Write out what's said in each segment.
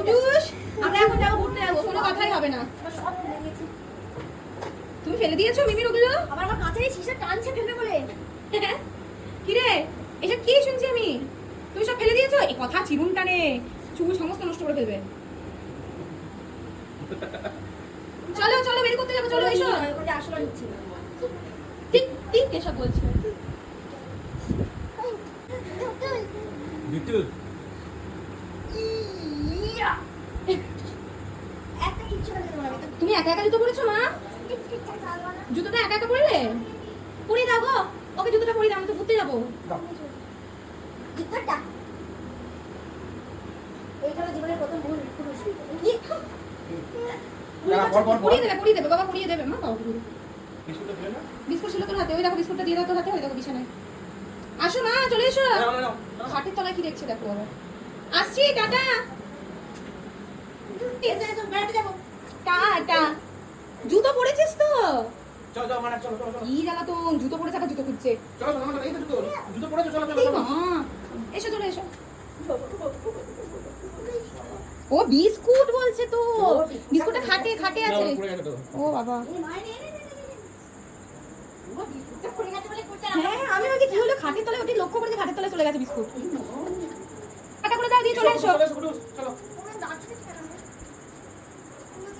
কুটুস আমরা এখন যাব ঘুরতে যাব কোনো কথাই হবে না। তুমি ফেলে দিয়েছ মিমির ওগুলো? আবার আমার কাছে শিশা টানছে ফেলবে বলে। কি রে এসব কি শুনছি আমি? তুমি সব ফেলে দিয়েছ? এই কথা চিরুন টানে। চুল সমস্ত নষ্ট করে ফেলবে। চলো চলো বের করতে যাব চলো এসো। আসলে হচ্ছে ঠিক ঠিক এসব বলছো। বিট্টু ইয়া! একটা কিচ্ছু না দেবো না আমি তো তুমি একা একা জুতো পরেছো মা? জুতোটা একা একা পরলে পরিয়ে দাও গো। ওকে জুতোটা পরিয়ে দাও আমি তো ঘুরতে যাব। জুতোটা এইটা জীবনের প্রথম ভুল পুরুষ না, পর, পর, পর। পরিয়ে দেবে পরিয়ে দেবে বাবা পরিয়ে দেবে। মা বাবা পরিয়ে দেবে। বিস্কুটটা দিলে না? বিস্কুট ছিল তোর হাতে ওই দেখো বিস্কুটটা দিয়ে দাও তোর হাতে ওই দেখো বিছানায়। আসো মা চলে এসো। তলায় কি দেখছি দেখো আসছি টাটা। বেড়াতে যাব। টাটা। জুতো পরেছিস তো? চলো, চলো, মানে, চলো, চলো, চলো। কি জ্বালা তো জুতো পরে থাকা জুতো খুঁজছে। এসো চলে এসো। ও বিস্কুট বলছে তো। বিস্কুটটা খাটে খাটে আছে। ও বাবা। হ্যাঁ আমি ভাবছি কি হলো খাটের তলায় ওটি লক্ষ্য করেছি খাটের তলায় চলে গেছে বিস্কুট। টাটা করে দাও দিয়ে চলে এসো। চলো, এসো, কুটুস, চলো। ওরা ডাকছে কেন আমরা তো বসে শুনতে এই বিস্কুটটা পড়ে গেছে খাটের তলায় আলাদা আনন্দ বেশি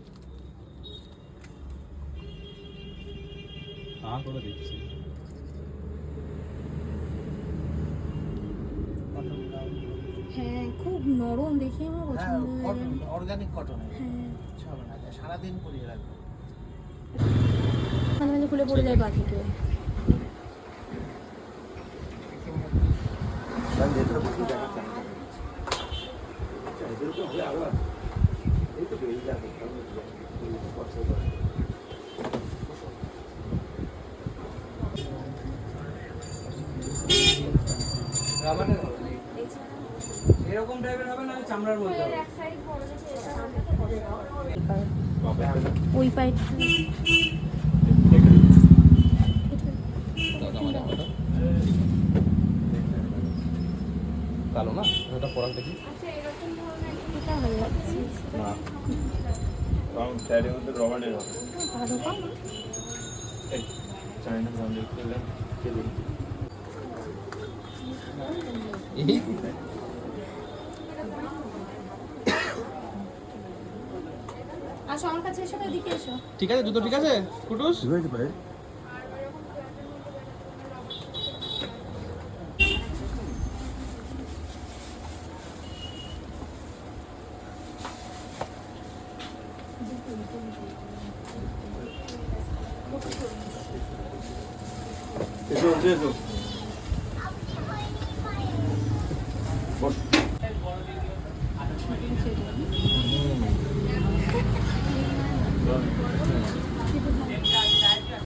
আ করে দিচ্ছি হ্যাঁ খুব নরম দেখে আমার পছন্দ হয়ে গেল। অর্গানিক কটনের হ্যাঁ। কিছু হবে না সারাদিন পরিয়ে রাখব। মাঝে মাঝে খুলে পড়ে যায় এরকম টাইপের হবে না চামড়ার মধ্যে ওই পাইপ। কালো না? ওটা পরান দেখি। এটা হয়ে যাচ্ছে না কারণ সাইডের মধ্যে রবারের হবে। ভালো চাইনা আসো আমার কাছে এসো এদিকে এসো। ঠিক আছে জুতো ঠিক আছে? কুটুস? এসো এসো বস